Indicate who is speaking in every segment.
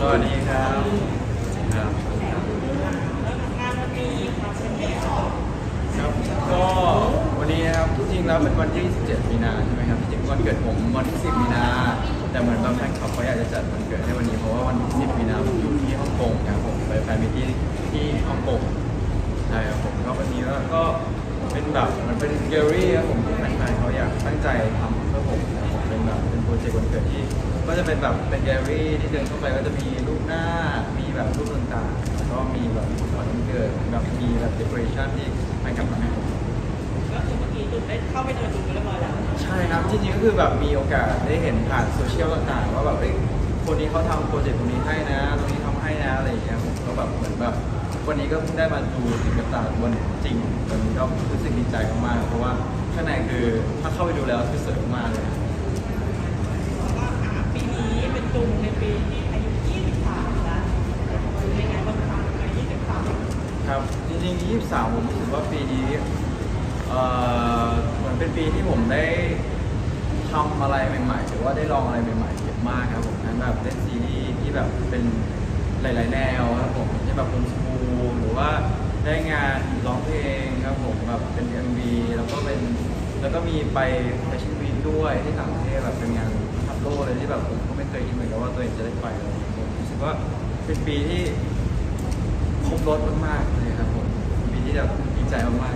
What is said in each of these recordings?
Speaker 1: สวัสดีครับครับ
Speaker 2: งานวันนี้ค่ะเป็นไงออก
Speaker 1: ครับก็วันนี้นะครับจริงๆแล้วเป็นวันที่ 17 มีนาใช่ไหมครับจริงๆวันเกิดผมวันที่ 10 มีนา แต่เหมือนบางแฟนคลับเขาอยากจะจัดวันเกิดให้วันนี้เพราะว่าวันที่ 10 มีนาผมอยู่ที่ฮ่องกงครับผมไปแฟนมิตที่ที่ฮ่องกงใช่ครับผมก็วันนี้ก็ เป็นแบบเหมือนเป็นแกลเลอรี่ครับผมที่แฟนๆเขาอยากตั้งใจทำเพื่อผมนะครับผมเป็นแบบเป็นโปรเจกต์วันเกิดที่ก็จะเป็นแบบเป็นแกลเลอรี่ที่เดินเข้าไปก็จะมีรูปหน้า มีแบบรูปต่างๆแล้วก็มีแบบของวันเกิดแบบมีแบบเดคอเรชันที่แฟนคลับทำให้ผม
Speaker 2: ก็คือเมื่อกี้จุดได้เข้าไปเดินดูเรียบร้อยแล้ว
Speaker 1: ใช่ครับจริงๆก็คือแบบมีโอกาสได้เห็นผ่านโซเชียลต่างๆว่าแบบเอ้ยคนนี้เขาทำโปรเจกต์ตรงนี้ให้นะตรงนี้ทำให้นะอะไรอย่างเงี้ยผมก็แบบเหมือนแบบ วันนี้ก็เพิ่งได้มาดูถึงกับตาวันจริงวันนี้ก็รู้สึกดีใจมากๆเพราะว่าข้างในคือถ้าเข้าไปดูแล้วคือสวยมากๆเลย
Speaker 2: แล้วก็อ่าปีนี้เป็นจุงในปีที่อายุ23แล้วเป็นไงบ้างคะใน23
Speaker 1: ครับจริงๆ23ผมรู้สึกว่าปีนี้เอ่อเหมือนเป็นปีที่ผมได้ทำอะไรใหม่ๆหรือว่าได้ลองอะไรใหม่ๆเยอะมากครับผมทั้งแบบเล่นซีรีส์ที่แบบเป็นหลาย ๆ แนวครับผมที่แบบคุณ สกูหรือว่าได้งานร้องเพลงครับผมแบบเป็น MV แล้วก็เป็นแล้วก็มีไปแฟชั่นวีคด้วยที่ต่างประเทศแบบเป็นงานทับโลกเลยที่แบบผมก็ไม่เคยคิดเหมือนกันว่าตัวเองจะได้ไปเลยผมรู้สึกว่าเป็นปีที่ครบรถมากๆเลยครับผมปีที่แบบดีใจมาก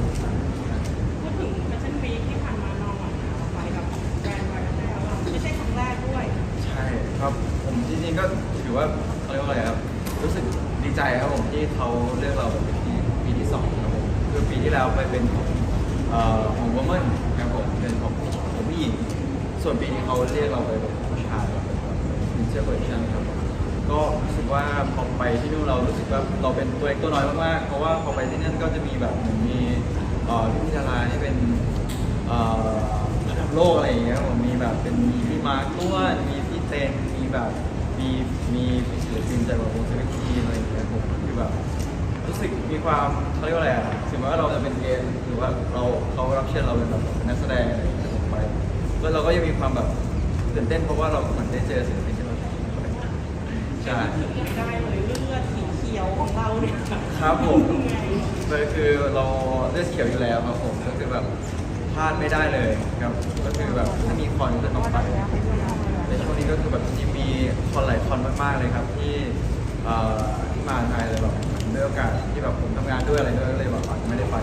Speaker 2: พูดถึงแฟชั่นวีคที่ผ่านมาน้องอะไปกับแบรนด์ไวท์แล้วไม่ใช่ครั้งแรกด้วย
Speaker 1: ๆใช่ครับผมจริงๆก็ถือว่าเขาเรียกว่าอะไรครับรู้สึก ดีใจครับผมที่เขาเลือกเราเป็นที่ปีที่สองครับผมคือปีที่แล้วไปเป็นของเอ่อของวอร์มนครับผมเป็นของของผู้หญิงส่วนปีนี้เขาเรียกเราไปเป็นผู้ชายเราเป็นแบบมิเชอเวอร์ชันครับผมก็รู้สึกว่าพอไปที่นู่นเรารู้สึกว่าเราเป็นตัวเล็กตัวน้อยมากๆเพราะว่าพอไปที่นั่นก็จะมีแบบเหมือนมีเอ่อพี่ดาราที่เป็นเอ่อระดับโลกอะไรอย่างเงี้ยผมมีแบบเป็นมีพี่มาร์คต้วนมีพี่เต้นมีแบบมีมีพี่ ศิลปินจากแบบวงเซเว่นทีอะไรอย่างเงี้ยผมคือแบบรู้สึกมีความเขาเรียกว่าอะไรอะถึงว่าเราจะเป็นเกมหรือว่าเราเขารับเชิญเราเป็นแบบนักแสดงอะไรอย่างเงี้ยผมไปแล้วเราก็ยังมีความแบบตื่นเต้นเพราะว่าเราเหมือนได้เจอศิลปินที่เราชอบใช่
Speaker 2: ได้เลยเลือดสีเขียวของเราเนี่ย
Speaker 1: ครับผม
Speaker 2: ยังไง
Speaker 1: เลยคือเราเลือดเขียวอยู่แล้วครับผมก็คือแบบพลาดไม่ได้เลยครับก็คือแบบถ้ามีคอนก็ต้องไป ในช่วงนี้ก็คือแบบจริงๆมีคนหลายคนมากๆเลยครับที่เอ่อที่มาไทยเลยแบบด้วยโอกาสที่แบบผมทำงานด้วยอะไรด้วยก็เลยแบบอาจจะไม่ได้ไป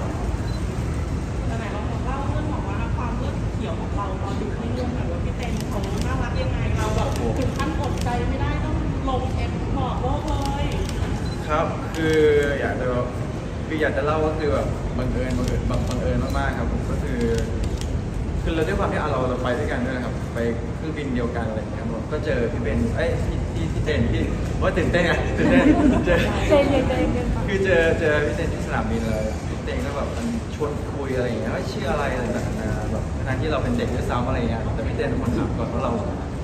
Speaker 2: แต่ไหนเราบอกเล่าเรื่องของว่าความเลือดเขียวของเราตอนอยู่ที่นู่นแบบว่าพี่เต้นเขาน่ารักยังไงเราแบบถึงขั้นอดใจไม่ได้ต้องลงเอ็มบอกโลกเลย
Speaker 1: ครับ คืออยากจะคืออยากจะเล่าก็คือแบบบังเอิญบังเอิญบังบังเอิญมากๆครับผมก็คือ คือเราด้วยความที่เราเราไปด้วยกันด้วยนะครับ ไปเครื่องบินเดียวกันอะไรอย่างเงี้ยครับก็เจอพี่เบนเอ้ยพี่พี่พี่เต้นพี่ว่าตื่นเต้นอะตื่นเต้นเจอ
Speaker 3: ใจเย็นใจเย็น
Speaker 1: คือเจอเจอพี่เต้นที่สนามบินเลยพี่เต้นก็แบบมันชวนคุยอะไรอย่างเงี้ยว่าชื่ออะไรอะไรต่างๆแบบทั้งที่เราเป็นเด็กด้วยซ้ำอะไรเงี้ยแต่พี่เต้นเป็นคนถามก่อนว่าเรา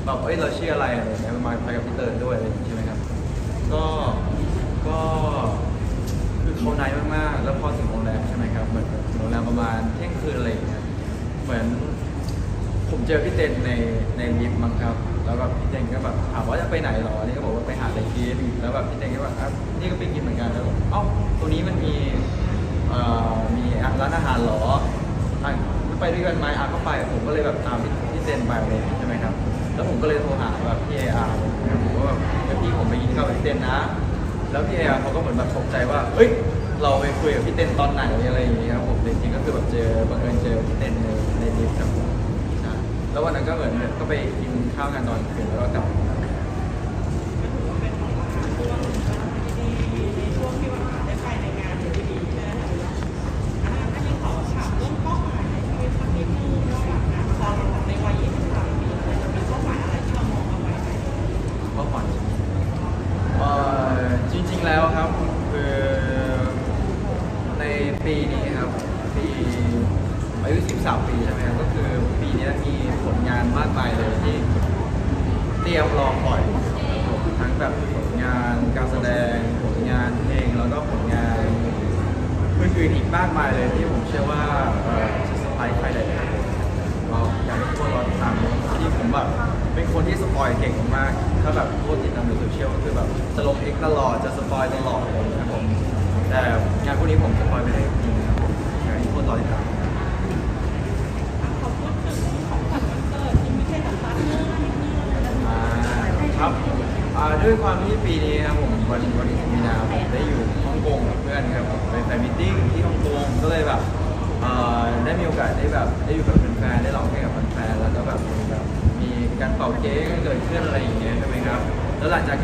Speaker 1: แบบเอ้ยเราชื่ออะไรอะไรเงี้ยมาไปกับพี่เติร์นด้วยอะไรอย่างงี้ใช่ไหมครับ ก็ก็คือเขาไนท์มากๆ แล้วพอถึงโรงแรมใช่ไหมครับเหมือนโรงแรมประมาณเที่ยงคืนอะไรอย่างเงี้ย เหมือน ผมเจอพี่เต้นในในลิฟต์มั้งครับ แล้วแบบพี่เต้นก็แบบถามว่าจะไปไหนหรอนี่ก็บอกว่าไปหาอะไรกินแล้วแบบพี่เต้นก็แบบอะนี่ก็ไปกินเหมือนกันแล้วอกเอ้าตรงนี้มันมีเอ่อมีร้านอาหารหรออะไปด้วยกันไหมอะก็ไปผมก็เลยแบบตามพี่พี่เต้นไปเลยใช่ไหมครับ แล้วผมก็เลยโทรหาแบบพี่เออาร์ผมก็แบบพี่ผมไปกินข้าวกับพี่เต้นนะ แล้วพี่เออาร์เขาก็เหมือนแบบตกใจว่าเอ้ยเราไปคุยกับพี่เต้นตอนไหนอะไรอย่างเงี้ยครับผมแต่จริงๆก็คือแบบเจอบังเอิญเจอพี่เต้นในในลิฟต์ครับผม ใช่ แล้ววันนั้นก็เหมือนก็ไปกินข้าวกันตอนคืนแล้วก็กลับ
Speaker 2: ก็ถือว่าเป็นของอาหารช่วงดีๆในช่วงที่ว่าได้ไปในงานดีๆใช่ไหมคะอ่าถ้ายังขอถามเรื่องเป้าหมายในชีวิตสักนิดนึงว่าแบบนะพอเราในวัย23ปีเราจะมีเป้าหมายอะไรที่เรามองเอาไว้ไหม
Speaker 1: เมื่อก่อนเอ่อจริง ๆแล้วครับคือในปีนี้ครับปี อายุ 13 ปีใช่ไหมครับก็คือปีนี้มีผลงานมากมายเลยที่เตรียมรอปล่อยครับผมทั้งแบบผลงานการแสดงผลงานเพลงแล้วก็ผลงานอื่นๆอีกมากมายเลยที่ผมเชื่อว่าเอ่อจะเซอร์ไพรส์ใครหลายๆคนก็อยากให้ทุกคนรอติดตามที่ผมแบบเป็นคนที่สปอยเก่งมากๆถ้าแบบทุกคนติดตามในโซเชียลก็คือแบบจะลงเอกตลอดจะสปอยตลอดนะครับผมแต่งานพวกนี้ผมสปอยไม่ได้จริงนะครับผมอยากให้ทุกคนรอติดตาม ความที่ปีนี้ครับผมวันวันที่มีนาผมได้อยู่ฮ่องกงกับเพื่อนครับผมไปแฟนมิทติ้งที่ฮ่องกงก็เลยแบบเอ่อได้มีโอกาสได้แบบได้อยู่กับแฟนๆได้ร้องเพลงกับแฟนๆแล้วก็แบบมีแบบมีการเป่าเค้กเกิดขึ้นอะไรอย่างเงี้ยใช่ไหมครับแล้วหลังจาก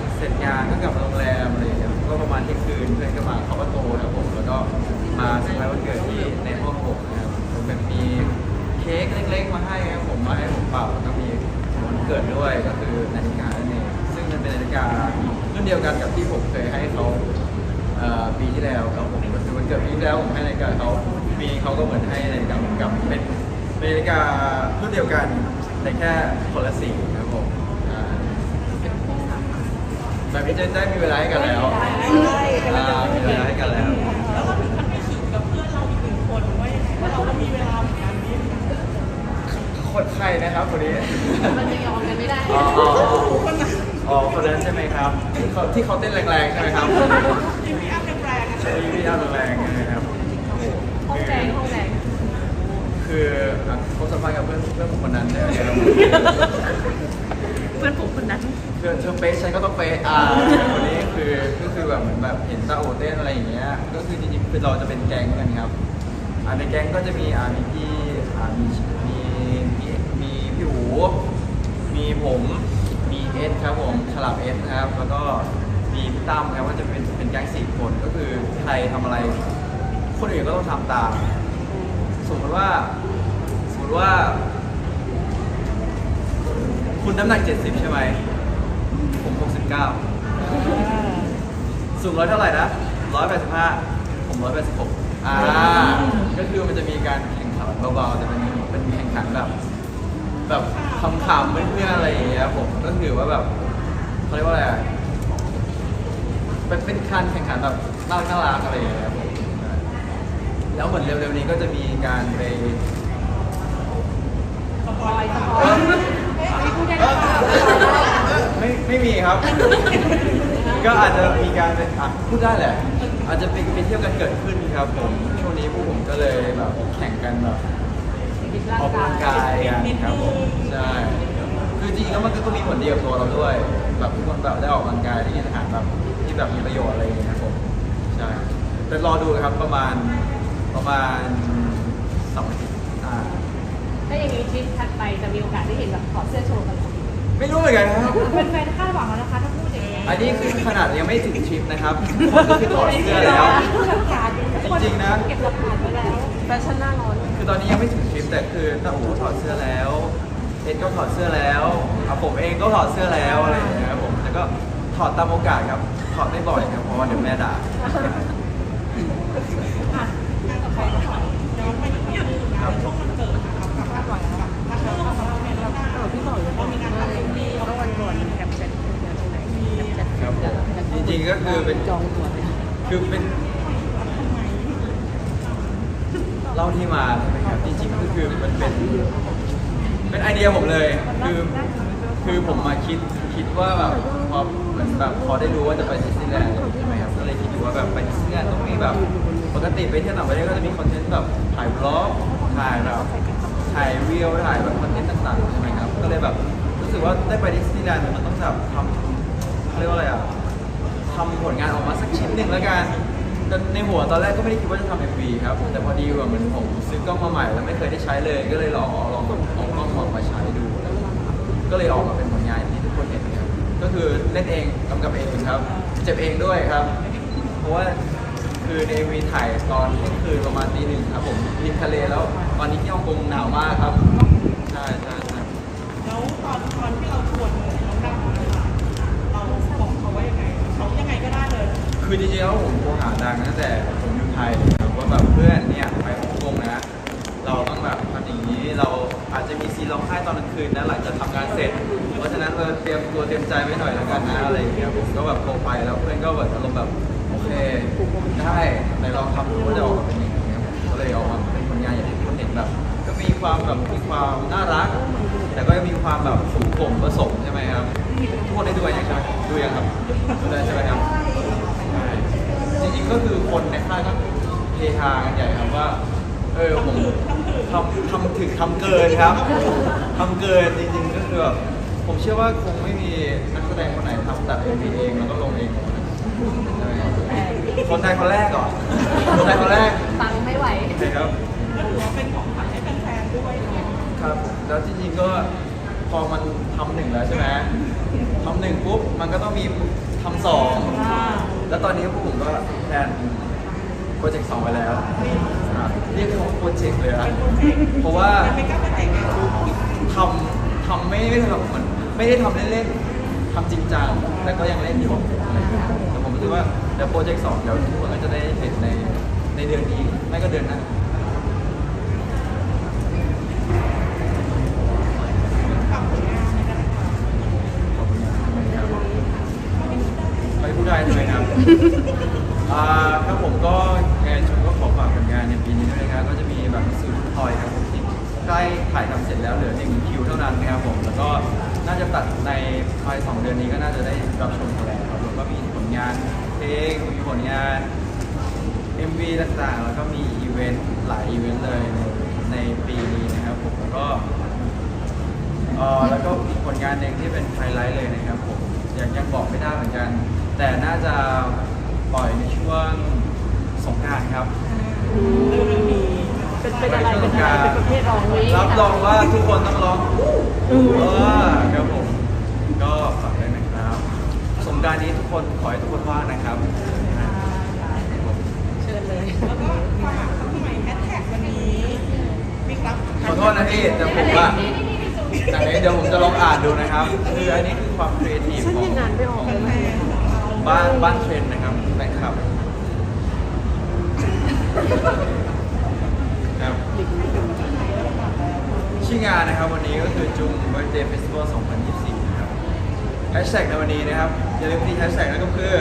Speaker 1: นเดียวกันกับที่ผมเคยให้เขาปีที่แล้วครับผมก็คือวันเกิดปีที่แล้วผมให้นาฬิกาเขาปีเขาก็เหมือนให้นาฬิกาผมกลับเป็นนาฬิการุ่นเดียวกันแต่แค่คนละสีครับผมแบบนี้จะได้มีเวลาให้กันแล้วมีเวลาให้กันแล้ว
Speaker 2: แล้วก็ถึงขั้นไปขิงกับเพื่อนเราอีกหนึ่งคนว่ายังไงว่าเราก็มีเวลาเหมือนกันนี่
Speaker 1: คนใครนะครับคนนี้
Speaker 3: มันจะยอมกันไม่ได้
Speaker 1: อ๋ออ๋อ อ๋อคนนั้นใช่ไหมครับ ที่เขาที่เขาเต้นแรงๆใช่ไหมครับ
Speaker 2: ที่พี่อ้ำแรงๆอะ
Speaker 1: ใช่พี่อ้ำแรงๆนะครับ
Speaker 3: ห้องแดงห้องแดง
Speaker 1: คืออะเขาสัมภาษณ์กับเพื่อนเพื่อนผมคนนั้นใช่ไหมครับ
Speaker 3: เพื่อนผมคนนั้น
Speaker 1: เพื่อนเธอเป๊ะฉันก็ต้องเป๊ะอ่าคนนี้คือก็คือแบบเหมือนแบบเห็นตาโอเต้นอะไรอย่างเงี้ยก็คือจริงๆคือเราจะเป็นแก๊งกันครับอ่าในแก๊งก็จะมีอ่ามีพี่อ่ามีมีมีมีพี่หูมีผมมีเอ สครับผมฉลาบเอสนะครับ แล้วก็มีพี่ตั้มครับก็จะเป็นเป็นแก๊งสี่คนก็คือใครทำอะไร คนอื่นก็ต้องทำตาม สมมติว่า สมมติว่า คุณน้ำหนัก 70 ใช่ไหม ผม 69 สูงร้อยเท่าไหร่นะ 185 ผม 186 อ่า ก็คือมันจะมีการแข่งขันเบาๆแต่เป็นเป็นแข่งขันแบบ แบบขำๆเพื่อนๆอะไรอย่างเงี้ยผมก็คือว่าแบบเขาเรียกว่าอะไรอะเป็นเป็นการแข่งขันแบบน่ารักน่ารักอะไรอย่างเงี้ยครับผมใช่แล้วเหมือนเร็วๆนี้ก็จะมีการไป
Speaker 2: สปอยล์สป
Speaker 1: เอ
Speaker 2: อย
Speaker 1: อ
Speaker 2: ล์
Speaker 3: ไม่พูดได้หรือเปล่า
Speaker 1: ไม่ไม่มีครับ ก็อาจจะมีการเป็นอะพูดได้แหละ อาจจะเป็นไปเที่ยวกันเกิดขึ้นครับผมช่วงนี้พวกผมก็เลยแบบแข่งกันแบบ ออกกำลังกายกันครับผมใช่คือจริงๆแล้วมันก็มีผลดีกับตัวเราด้วยแบบทุกคนแบบได้ออกกำลังกายได้กินอาหารแบบที่แบบมีประโยชน์อะไรอย่างเงี้ยครับผมใช่แต่รอดูครับประมาณประมาณสองอาทิตย์อ่า
Speaker 3: ถ้าอย่างนี้ทริปถัดไปจะมีโอกาสได้เห็นแบบถอดเสื้อโชว์กันเหรอ
Speaker 1: ไม่รู้เหมือนกันครับ
Speaker 3: เป็นแฟนคาดหวังแล้วนะคะถ้าพูดอย่างนี้
Speaker 1: อันนี้คือขนาดยังไม่ถึงทริปนะครับผมก็คือถอดเสื้อแล้วจริงๆนะ
Speaker 3: เก็บหลักฐานไว้แล้ว แฟชั่นหน้าร้อน
Speaker 1: คือตอนนี้ยังไม่ถึงคลิปแต่คือตาอูถอดเสื้อแล้วเอ็ดก็ถอดเสื้อแล้วอะผมเองก็ถอดเสื้อแล้วอะไรอย่างเงี้ยครับผมแล้วก็ถอดตามโอกาสครับถอดไม่บ่อยครับเพราะว่าเดี๋ยวแม่ด่า
Speaker 2: อะงานต่อไปก็ขอย้อนไปนิดนึงนะช่วงวันเกิดนะครับกับคาดหวังกับพาร์ทเนอร์ของเราเนี่ยแล้วก็พี่ต่อยก็มีงานทำเต็มที่แล้วก็วันก่อนมีแคปชั่นมี
Speaker 1: ครับผมจริงๆก็คือเป็น
Speaker 3: จองตัวเลย
Speaker 1: คือเป็นเล่าที่มาใช่ไหมครับจริงๆก็คือมันเป็นเป็นไอเดียผมเลย คือคือผมมาคิดคิดว่าแบบพอเหมือนแบบพอได้รู้ว่าจะไปดิสนีย์แลนด์ใช่ไหมครับก็เลยคิดดูว่าแบบไปดิสนีย์ แบบปกติไปเที่ยวต่างประเทศก็จะมีคอนเทนต์แบบถ่ายบล็อกถ่ายแบบถ่ายวิวถ่ายแบบคอนเทนต์ต่างๆใช่ไหมครับก็เลยแบบรู้สึกว่าได้ไปดิสนีย์แลนด์มันต้องแบบทำเขาเรียกว่าอะไรอะทำผลงานออกมาสักชิ้นหนึ่งแล้วกันแต่ในหัวตอนแรกก็ไม่ได้คิดว่าจะทำ MV ครับแต่พอดีว่าเหมือนผมซื้อกล้องมาใหม่แล้วไม่เคยได้ใช้เลย ก็เลยลองลองเอากล้องมามาใช้ดู ก็เลยออกมาเป็นผลงานที่ทุกคนเห็นครับก็คือเล่นเองกำกับเองครับเจ็บเองด้วยครับ เพราะว่า คือใน MV ถ่ายตอนเที่ยงคืนประมาณตีหนึ่งครับผมริมทะเลแล้วตอนนี้ที่ฮ่องกงหนาวมากครับใช่ใช่ใช่
Speaker 2: แล้วตอนตอนที่เราชวนน้องดำเราบอกเขาว่ายังไงเขายังไงก็ได้เลย
Speaker 1: คือจริงๆแล้วผมโทรหาดังตั้งแต่ผมอยู่ไทยเลยครับว่าแบบเพื่อนเนี่ยไปฮ่องกงนะเราต้องแบบทำอย่างนี้เราอาจจะมีซีนร้องไห้ตอนกลางคืนนะหลังจากทำงานเสร็จเพ ราะฉะนั้นเราเตรียมตัวเตรียมใจไว้หน่อยแล้วกันนะอะไรอย่างเงี้ยผมก็แบบโทรไปแล้วเพื่อนก็แบบอารมณ์แบบโอเคได้ไหนลองทำดูว่าจะออกมาเป็นยังไงครับผมก็เลยออกมาเป็นผลงานอย่างที่ทุกคนเห็นแบบ ก็มีความแบบมีความน่ารัก แต่ก็ยังมีความแบบสุขุมผสมใช่ไหมครับทุกคนได้ดูยังใช่ไหมดูยังครับดูได้ใช่ไหมครับจริงๆก็คือคนในค่ายก็เฮฮากันใหญ่ครับว่าเออผมทำทำถึงทำเกินครับทำเกินจริงๆก็คือแบบ ผมเชื่อว่าคงไม่มีนักแสดงคนไหนทำตัดเอ็มวีเองแล้วก็ลงเองใช่ไหมครับคนไทยคนแรกเหรอคนไทยคนแรก
Speaker 3: ฟังไม่ไหว
Speaker 1: ใช่ครับ
Speaker 2: ก็ถือว่าเป็นของขวัญให้แฟนๆด้วยเนาะ
Speaker 1: ครับ แล้วจริงๆก็พอมันทำหนึ่งแล้วใช่ไหมทำหนึ่งปุ๊บมันก็ต้องมีทำสอง แล้วตอนนี้พวกผมก็แพลนโปรเจกต์สองไปแล้วอะเรียกว่าโปรเจกต์เลยอะเพราะว่า
Speaker 2: ยังไม่กล้าไปแต่งงาน
Speaker 1: ทำทำไม่ไม่ทำเหมือน ไม่ได้ทำเล่นๆทำจริงจังแต่ก็ยังเล่นอยู่อะไรอย่างเงี้ยแต่ผมรู้สึกว่าเดี๋ยวโปรเจกต์สองเดี๋ยวทุกคนก็จะได้เห็นในในเดือนนี้ไม่ก็เดือนหน้า
Speaker 2: ใค
Speaker 1: รับไปพูดได้ใช่ไหมครับ อ่าครับผมก็ ถ่ายทำเสร็จแล้วเหลือหนึ่งคิวเท่านั้นนะครับผมแล้วก็น่าจะตัดในภายสองเดือนนี้ก็น่าจะได้รับชมกันแล้วครับแล้วก็มีผลงานเพลงมีผลงาน MV ต่างๆ แล้วก็มีอีเวนต์หลายอีเวนต์เลยในในปีนี้นะครับผมแล้วก็เออแล้วก็อีกผลงานหนึ่งที่เป็นไฮไลท์เลยนะครับผมยังยังบอกไม่ได้เหมือนกัน แต่น่าจะปล่อยในช่วงสงกรารครับ
Speaker 2: เรื่องนี้
Speaker 3: เป็นเป็นอะไรเป็นอะไรเป็นประเภทร้องวิ่ง
Speaker 1: รับรองว่าทุกคนต้องร้องเออครับผม ก็ฝากด้วยนะครับ สงกรารนี้ทุกคนขอให้ทุกคนว่างนะครับ
Speaker 3: เชิญเลย
Speaker 2: แล้วก็ฝากทำไมแฮชแท็กวันนี้บิ๊กรับ
Speaker 1: ขอโทษนะพี่แต่ผมว่าอันนี้เดี๋ยวผมจะลองอ่านดูนะครับ คืออันนี้คือความครีเอทีฟของของ
Speaker 2: แฟนๆของเรา
Speaker 1: บ้านบ้านเทรนด์นะครับแฟนคลับครับ ชื่องานนะครับวันนี้ก็คือจุง Birthday Festival 2024 นะครับแฮชแท็กในวันนี้นะครับอย่าลืมที่แฮชแท็กนั่นก็คือ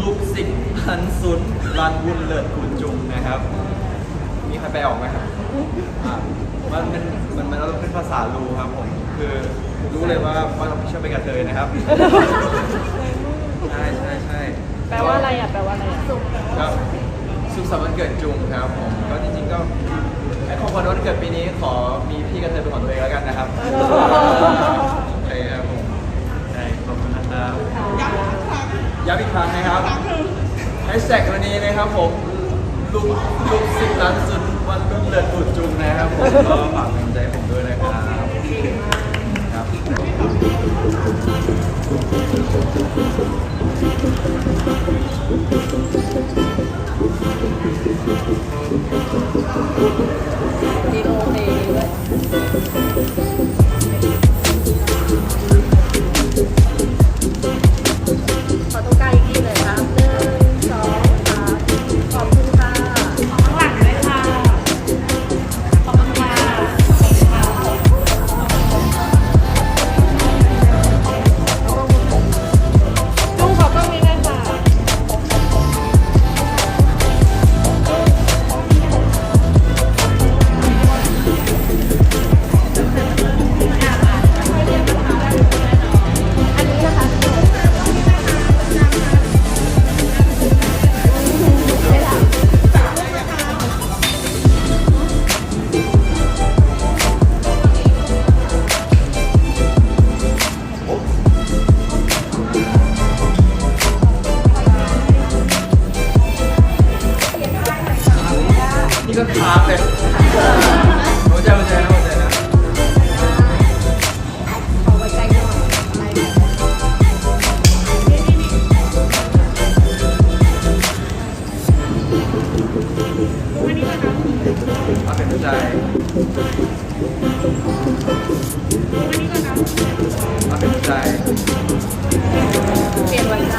Speaker 1: ลูกศิษย์พันซุนรันบุญเลิศขุนจุงนะครับ มีใครแปลออกไหมครับอ่ามันเป็นมันมันเราเป็นภาษาลูครับผมคือรู้เลยว่าว่าเราไม่ใช่เป็นกระเทยนะครับ ใช่ใช่ใช่
Speaker 3: แปลว่าอะไรอะ แปลว่าอะไรอะ
Speaker 1: ก็สุขสันต์วันเกิดจุงครับผมก็จริงๆก็ ไอ้ของขวัญวันเกิดปีนี้ขอมีพี่กระเทยเป็นของตัวเองแล้วกันนะครับโอเคครับผมใช่ขอบคุณนะครับ
Speaker 2: ย้ำอีกครั้ง
Speaker 1: ย้ำอีกครั้งนะครับ
Speaker 2: ครั้งหนึ่ง
Speaker 1: แฮชแท็กวันนี้นะครับผมลูกลูกสิบล้านสุดวันรุ่นเลือดตูดจุงนะครับผมก็ฝากกำลังใจให้ผมด้วยนะครับครับ
Speaker 3: ดีโเปปลี่ยน
Speaker 2: วั
Speaker 3: น
Speaker 1: ใจ